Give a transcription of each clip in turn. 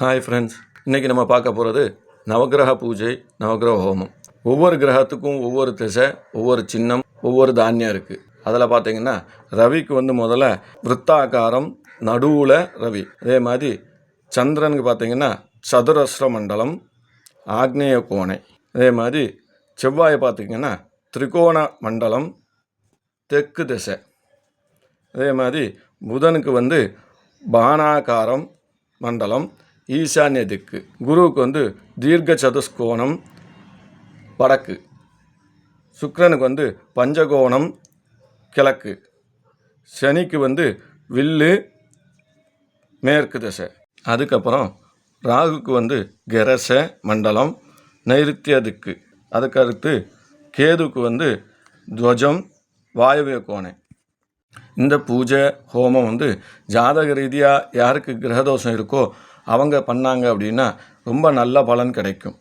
Hi friends இன்றைக்கி நம்ம பார்க்க போகிறது நவக்கிரக பூஜை நவக்கிரக ஹோமம். ஒவ்வொரு கிரகத்துக்கும் ஒவ்வொரு திசை ஒவ்வொரு சின்னம் ஒவ்வொரு தானியம் இருக்குது அதில் பார்த்தீங்கன்னா ரவிக்கு வந்து முதல்ல விற்த்தாக்காரம் நடுவில் ரவி. அதே மாதிரி சந்திரனுக்கு பார்த்தீங்கன்னா சதுரஸ்ர மண்டலம் ஆக்னேய கோணை. அதே மாதிரி செவ்வாய் பார்த்திங்கன்னா திரிகோண மண்டலம் தெற்கு திசை. அதே மாதிரி புதனுக்கு வந்து பானாகாரம் மண்டலம் ஈசான்ய திக்கு குருவுக்கு வந்து தீர்க்க சதுஷ்கோணம் வடக்கு. சுக்கரனுக்கு வந்து பஞ்சகோணம் கிழக்கு. சனிக்கு வந்து வில்லு மேற்கு திசை. அதுக்கப்புறம் ராகுக்கு வந்து கெரச மண்டலம் நைருத்திய திக்கு. அதுக்கடுத்து கேதுக்கு வந்து துவஜம் வாயுவிய கோணை. இந்த பூஜை ஹோமம் வந்து ஜாதக ரீதியாக யாருக்கு கிரகதோஷம் இருக்கோ அவங்க பண்ணாங்க அப்படின்னா ரொம்ப நல்ல பலன் கிடைக்கும்.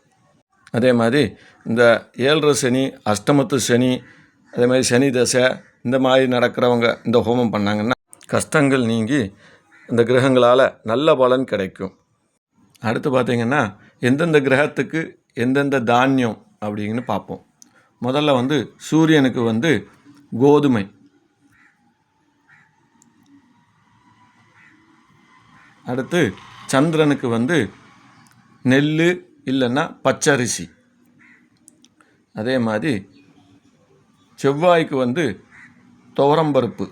அதே மாதிரி இந்த ஏழரை சனி அஷ்டமத்து சனி அதே மாதிரி சனி தசை இந்த மாதிரி நடக்கிறவங்க இந்த ஹோமம் பண்ணாங்கன்னா கஷ்டங்கள் நீங்கி இந்த கிரகங்களால் நல்ல பலன் கிடைக்கும். அடுத்து பார்த்திங்கன்னா எந்தெந்த கிரகத்துக்கு எந்தெந்த தானியம் அப்படின்னு பார்ப்போம். முதல்ல வந்து சூரியனுக்கு வந்து கோதுமை. அடுத்து சந்திரனுக்கு வந்து நெல் இல்லைன்னா பச்சரிசி. அதே மாதிரி செவ்வாய்க்கு வந்து துவரம்பருப்பு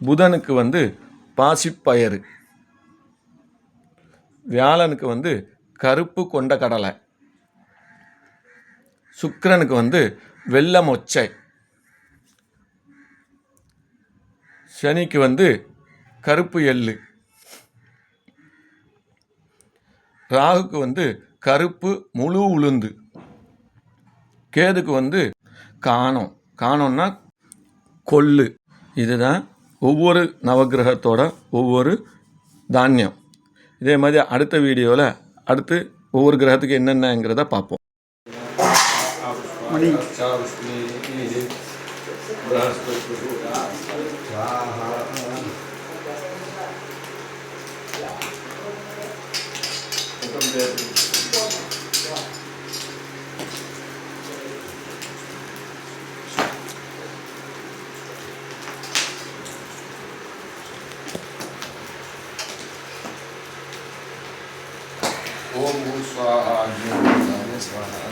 புதனுக்கு வந்து பாசிப்பயறு. வியாழனுக்கு வந்து கருப்பு கொண்ட கடலை. சுக்கரனுக்கு வந்து வெள்ளை மொச்சை. சனிக்கு வந்து கருப்பு எள்ளு. ராகுக்கு வந்து கருப்பு முழு உளுந்து. கேதுக்கு வந்து காணம். காணம்னா கொள்ளு. இதுதான் ஒவ்வொரு நவக்கிரகத்தோட ஒவ்வொரு தானியம். இதே மாதிரி அடுத்த வீடியோவில் அடுத்து ஒவ்வொரு கிரகத்துக்கு என்னென்னங்கிறத பார்ப்போம். 건데 오무사 아니 나는 사